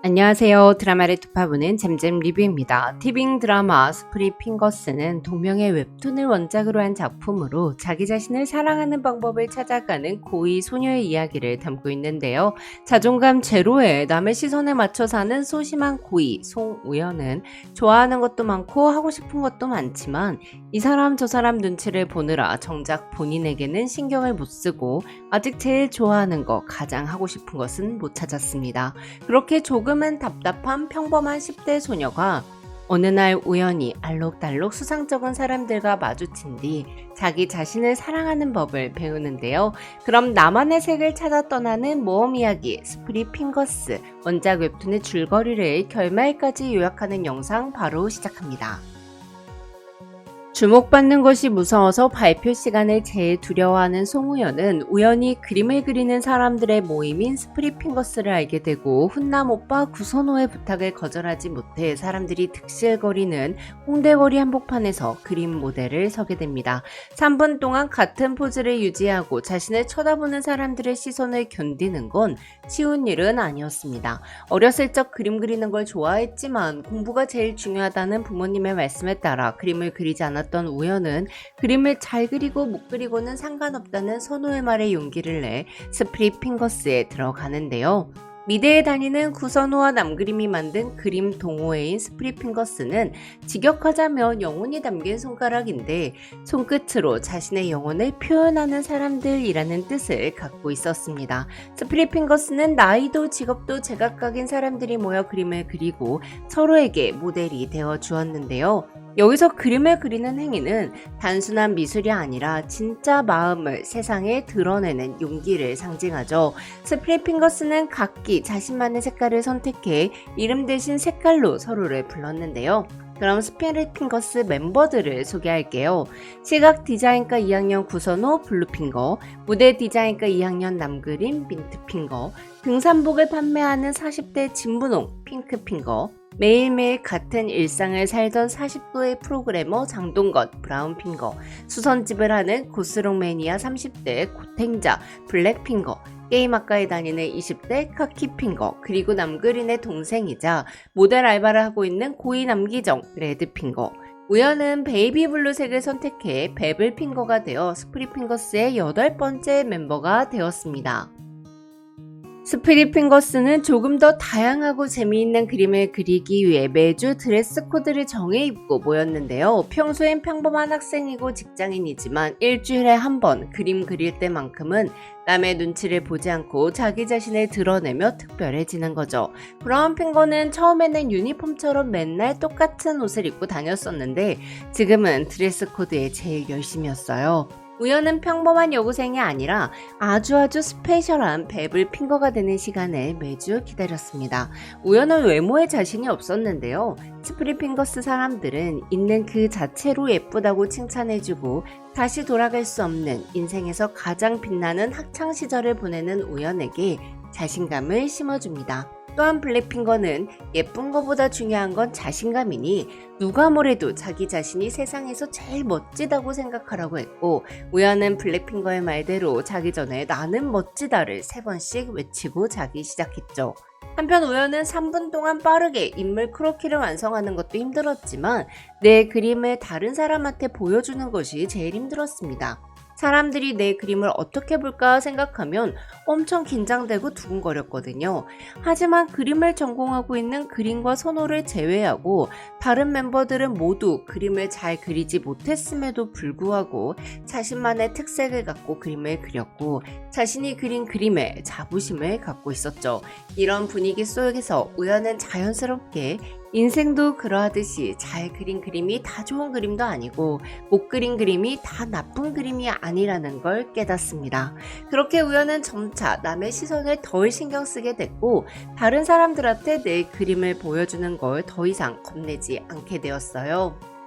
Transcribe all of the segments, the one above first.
안녕하세요. 드라마를 투파보는 잼잼 리뷰입니다. 티빙 드라마 스프리 핑거스는 동명의 웹툰을 원작으로 한 작품으로 자기 자신을 사랑하는 방법을 찾아가는 고이 소녀의 이야기를 담고 있는데요. 자존감 제로에 남의 시선에 맞춰 사는 소심한 고이 송우연은 좋아하는 것도 많고 하고 싶은 것도 많지만 이 사람 저 사람 눈치를 보느라 정작 본인에게는 신경을 못 쓰고 아직 제일 좋아하는 거 가장 하고 싶은 것은 못 찾았습니다. 그렇게 조금 은 답답한 평범한 10대 소녀가 어느 날 우연히 알록달록 수상쩍은 사람들과 마주친 뒤 자기 자신을 사랑하는 법을 배우는데요. 그럼 나만의 색을 찾아 떠나는 모험 이야기 스프리 핑거스 원작 웹툰의 줄거리를 결말까지 요약하는 영상 바로 시작합니다. 주목받는 것이 무서워서 발표 시간을 제일 두려워하는 송우연은 우연히 그림을 그리는 사람들의 모임인 스프리핑거스를 알게 되고 훈남 오빠 구선호의 부탁을 거절하지 못해 사람들이 득실거리는 홍대거리 한복판에서 그림 모델을 서게 됩니다. 3분 동안 같은 포즈를 유지하고 자신을 쳐다보는 사람들의 시선을 견디는 건 쉬운 일은 아니었습니다. 어렸을 적 그림 그리는 걸 좋아했지만 공부가 제일 중요하다는 부모님의 말씀에 따라 그림을 그리지 않았 던 우연은 그림을 잘 그리고 못 그리고는 상관없다는 선호의 말에 용기를 내 스프리 핑거스에 들어가는데요. 미대에 다니는 구선호와 남그림이 만든 그림 동호회인 스프리핑거스는 직역하자면 영혼이 담긴 손가락인데 손끝으로 자신의 영혼을 표현하는 사람들이라는 뜻을 갖고 있었습니다. 스프리핑거스는 나이도 직업도 제각각인 사람들이 모여 그림을 그리고 서로에게 모델이 되어 주었는데요. 여기서 그림을 그리는 행위는 단순한 미술이 아니라 진짜 마음을 세상에 드러내는 용기를 상징하죠. 스프레핑거스는 각기 자신만의 색깔을 선택해 이름 대신 색깔로 서로를 불렀는데요. 그럼 스피릿핑거스 멤버들을 소개할게요. 시각 디자인과 2학년 구선호 블루핑거, 무대 디자인과 2학년 남그림 민트핑거, 등산복을 판매하는 40대 진분홍 핑크핑거, 매일매일 같은 일상을 살던 40도의 프로그래머 장동건 브라운핑거, 수선집을 하는 고스롱 매니아 30대 고탱자 블랙핑거, 게임학과에 다니는 20대 카키핑거, 그리고 남그린의 동생이자 모델 알바를 하고 있는 고이 남기정 레드핑거, 우연은 베이비 블루색을 선택해 베블 핑거가 되어 스프리 핑거스의 여덟 번째 멤버가 되었습니다. 스피릿 핑거스는 조금 더 다양하고 재미있는 그림을 그리기 위해 매주 드레스 코드를 정해 입고 모였는데요. 평소엔 평범한 학생이고 직장인이지만 일주일에 한 번 그림 그릴 때만큼은 남의 눈치를 보지 않고 자기 자신을 드러내며 특별해지는 거죠. 브라운 핑거는 처음에는 유니폼처럼 맨날 똑같은 옷을 입고 다녔었는데 지금은 드레스 코드에 제일 열심이었어요. 우연은 평범한 여고생이 아니라 아주 아주 스페셜한 베블 핑거가 되는 시간을 매주 기다렸습니다. 우연은 외모에 자신이 없었는데요. 스프리핑거스 사람들은 있는 그 자체로 예쁘다고 칭찬해주고 다시 돌아갈 수 없는 인생에서 가장 빛나는 학창 시절을 보내는 우연에게 자신감을 심어줍니다. 또한 블랙핑거는 예쁜 것보다 중요한 건 자신감이니 누가 뭐래도 자기 자신이 세상에서 제일 멋지다고 생각하라고 했고 우연은 블랙핑거의 말대로 자기 전에 나는 멋지다를 세 번씩 외치고 자기 시작했죠. 한편 우연은 3분 동안 빠르게 인물 크로키를 완성하는 것도 힘들었지만 내 그림을 다른 사람한테 보여주는 것이 제일 힘들었습니다. 사람들이 내 그림을 어떻게 볼까 생각하면 엄청 긴장되고 두근거렸거든요. 하지만 그림을 전공하고 있는 그림과 선호를 제외하고 다른 멤버들은 모두 그림을 잘 그리지 못했음에도 불구하고 자신만의 특색을 갖고 그림을 그렸고 자신이 그린 그림에 자부심을 갖고 있었죠. 이런 분위기 속에서 우연은 자연스럽게 인생도 그러하듯이 잘 그린 그림이 다 좋은 그림도 아니고 못 그린 그림이 다 나쁜 그림이 아니라는 걸 깨닫습니다. 그렇게 우연은 점차 남의 시선을 덜 신경 쓰게 됐고 다른 사람들한테 내 그림을 보여주는 걸 더 이상 겁내지 않게 되었어요.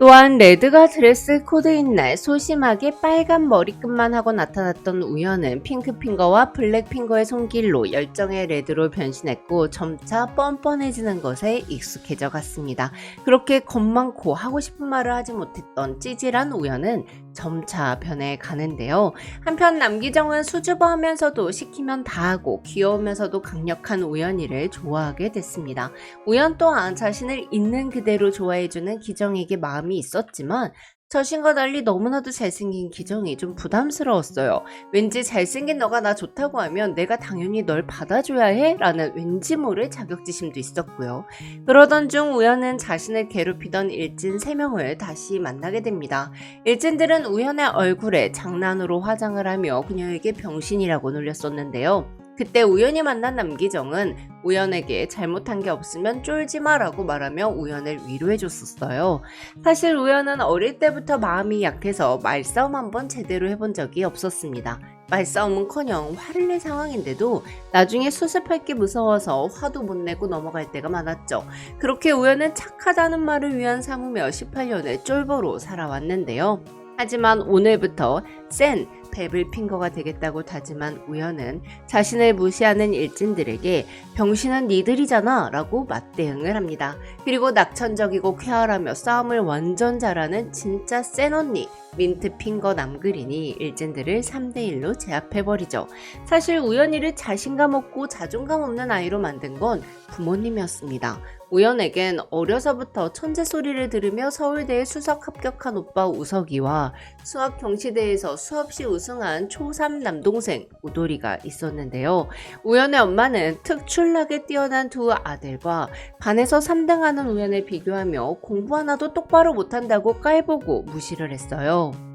또한 레드가 드레스 코드인 날 소심하게 빨간 머리끝만 하고 나타났던 우연은 핑크핑거와 블랙핑거의 손길로 열정의 레드로 변신했고 점차 뻔뻔해지는 것에 익숙해져 갔습니다. 그렇게 겁 많고 하고 싶은 말을 하지 못했던 찌질한 우연은 점차 변해 가는데요. 한편 남기정은 수줍어하면서도 시키면 다 하고 귀여우면서도 강력한 우연이를 좋아하게 됐습니다. 우연 또한 자신을 있는 그대로 좋아해주는 기정에게 마음이 있었지만 자신과 달리 너무나도 잘생긴 기정이 좀 부담스러웠어요. 왠지 잘생긴 너가 나 좋다고 하면 내가 당연히 널 받아줘야 해? 라는 왠지 모를 자격지심도 있었고요. 그러던 중 우연은 자신을 괴롭히던 일진 3명을 다시 만나게 됩니다. 일진들은 우연의 얼굴에 장난으로 화장을 하며 그녀에게 병신이라고 놀렸었는데요. 그때 우연히 만난 남기정은 우연에게 잘못한 게 없으면 쫄지 마라고 말하며 우연을 위로해줬었어요. 사실 우연은 어릴 때부터 마음이 약해서 말싸움 한번 제대로 해본 적이 없었습니다. 말싸움은커녕 화를 낼 상황인데도 나중에 수습할 게 무서워서 화도 못 내고 넘어갈 때가 많았죠. 그렇게 우연은 착하다는 말을 위한 삼으며 18년을 쫄보로 살아왔는데요. 하지만 오늘부터 센 뱀을 핀 거가 되겠다고 다짐한 우연은 자신을 무시하는 일진들에게 병신은 니들이잖아 라고 맞대응을 합니다. 그리고 낙천적이고 쾌활하며 싸움을 완전 잘하는 진짜 센 언니 민트 핑거 남그린이 일진들을 3대1로 제압해버리죠. 사실 우연이를 자신감 없고 자존감 없는 아이로 만든 건 부모님이었습니다. 우연에겐 어려서부터 천재 소리를 들으며 서울대에 수석 합격한 오빠 우석이와 수학 경시대에서 수없이 우승한 초3 남동생 우돌이가 있었는데요. 우연의 엄마는 특출나게 뛰어난 두 아들과 반에서 3등하는 우연을 비교하며 공부 하나도 똑바로 못한다고 깔보고 무시를 했어요.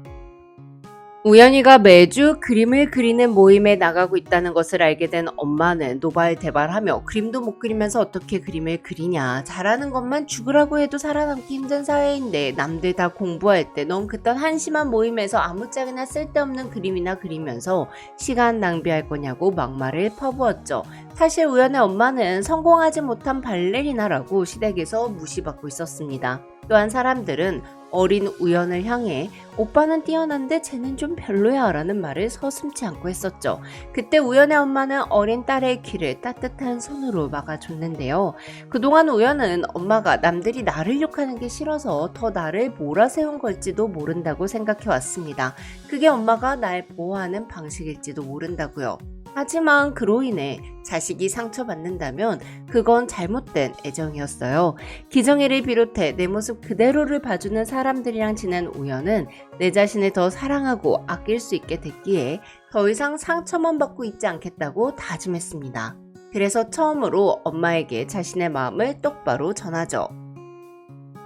우연이가 매주 그림을 그리는 모임에 나가고 있다는 것을 알게 된 엄마는 노발대발하며 그림도 못 그리면서 어떻게 그림을 그리냐 잘하는 것만 죽으라고 해도 살아남기 힘든 사회인데 남들 다 공부할 때 넌 그딴 한심한 모임에서 아무짝에나 쓸데없는 그림이나 그리면서 시간 낭비할 거냐고 막말을 퍼부었죠. 사실 우연의 엄마는 성공하지 못한 발레리나라고 시댁에서 무시받고 있었습니다. 또한 사람들은 어린 우연을 향해 오빠는 뛰어난데 쟤는 좀 별로야 라는 말을 서슴지 않고 했었죠. 그때 우연의 엄마는 어린 딸의 귀를 따뜻한 손으로 막아줬는데요. 그동안 우연은 엄마가 남들이 나를 욕하는 게 싫어서 더 나를 몰아세운 걸지도 모른다고 생각해 왔습니다. 그게 엄마가 날 보호하는 방식일지도 모른다고요. 하지만 그로 인해 자식이 상처받는다면 그건 잘못된 애정이었어요. 기정이를 비롯해 내 모습 그대로를 봐주는 사람들이랑 지낸 우연은 내 자신을 더 사랑하고 아낄 수 있게 됐기에 더 이상 상처만 받고 있지 않겠다고 다짐했습니다. 그래서 처음으로 엄마에게 자신의 마음을 똑바로 전하죠.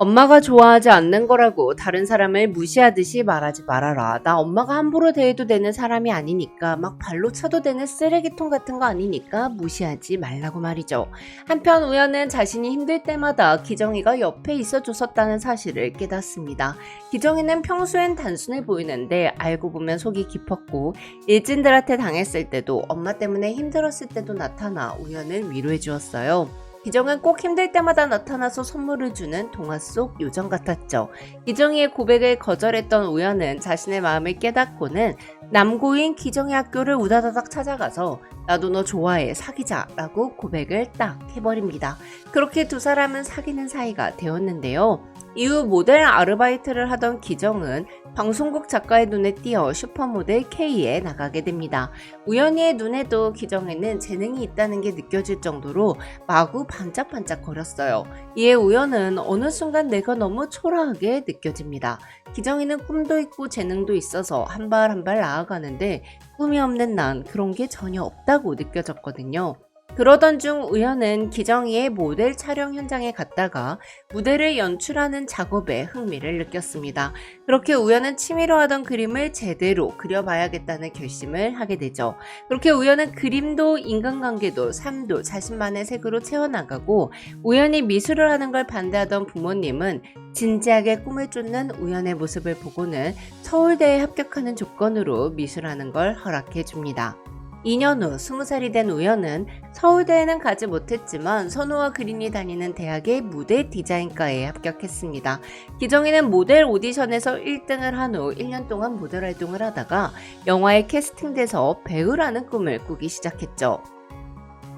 엄마가 좋아하지 않는 거라고 다른 사람을 무시하듯이 말하지 말아라. 나 엄마가 함부로 대해도 되는 사람이 아니니까 막 발로 차도 되는 쓰레기통 같은 거 아니니까 무시하지 말라고 말이죠. 한편 우연은 자신이 힘들 때마다 기정이가 옆에 있어 줬었다는 사실을 깨닫습니다. 기정이는 평소엔 단순해 보이는데 알고 보면 속이 깊었고 일진들한테 당했을 때도 엄마 때문에 힘들었을 때도 나타나 우연을 위로해 주었어요. 기정은 꼭 힘들 때마다 나타나서 선물을 주는 동화 속 요정 같았죠. 기정이의 고백을 거절했던 우연은 자신의 마음을 깨닫고는 남고인 기정의 학교를 우다다닥 찾아가서 나도 너 좋아해 사귀자 라고 고백을 딱 해버립니다. 그렇게 두 사람은 사귀는 사이가 되었는데요. 이후 모델 아르바이트를 하던 기정은 방송국 작가의 눈에 띄어 슈퍼모델 K에 나가게 됩니다. 우연히의 눈에도 기정에는 재능이 있다는 게 느껴질 정도로 마구 반짝반짝 거렸어요. 이에 우연은 어느 순간 내가 너무 초라하게 느껴집니다. 기정이는 꿈도 있고 재능도 있어서 한 발 한 발 나아가는데 꿈이 없는 난 그런 게 전혀 없다고 느껴졌거든요. 그러던 중 우연은 기정이의 모델 촬영 현장에 갔다가 무대를 연출하는 작업에 흥미를 느꼈습니다. 그렇게 우연은 취미로 하던 그림을 제대로 그려봐야겠다는 결심을 하게 되죠. 그렇게 우연은 그림도 인간관계도 삶도 자신만의 색으로 채워나가고 우연히 미술을 하는 걸 반대하던 부모님은 진지하게 꿈을 쫓는 우연의 모습을 보고는 서울대에 합격하는 조건으로 미술하는 걸 허락해 줍니다. 2년 후 20살이 된 우연은 서울대에는 가지 못했지만 선우와 그린이 다니는 대학의 무대 디자인과에 합격했습니다. 기정이는 모델 오디션에서 1등을 한 후 1년 동안 모델 활동을 하다가 영화에 캐스팅돼서 배우라는 꿈을 꾸기 시작했죠.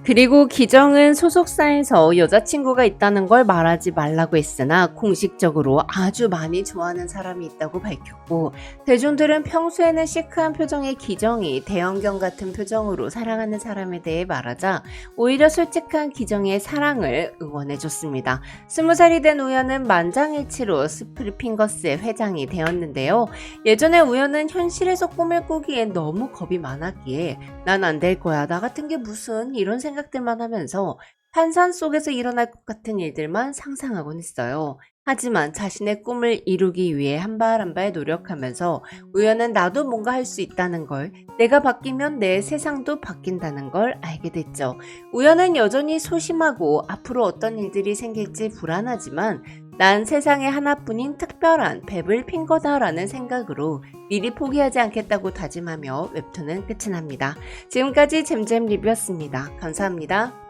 그리고 기정은 소속사에서 여자친구가 있다는 걸 말하지 말라고 했으나 공식적으로 아주 많이 좋아하는 사람이 있다고 밝혔고 대중들은 평소에는 시크한 표정의 기정이 대형견 같은 표정으로 사랑하는 사람에 대해 말하자 오히려 솔직한 기정의 사랑을 응원해줬습니다. 스무 살이 된 우연은 만장일치로 스프링핑거스의 회장이 되었는데요. 예전에 우연은 현실에서 꿈을 꾸기엔 너무 겁이 많았기에 난 안 될 거야. 나 같은 게 무슨 이런 생각들만 하면서 환상 속에서 일어날 것 같은 일들만 상상하곤 했어요. 하지만 자신의 꿈을 이루기 위해 한 발 한 발 노력하면서 우연은 나도 뭔가 할 수 있다는 걸, 내가 바뀌면 내 세상도 바뀐다는 걸 알게 됐죠. 우연은 여전히 소심하고 앞으로 어떤 일들이 생길지 불안하지만 난 세상에 하나뿐인 특별한 뱀을 핀 거다라는 생각으로 미리 포기하지 않겠다고 다짐하며 웹툰은 끝이 납니다. 지금까지 잼잼 리뷰였습니다. 감사합니다.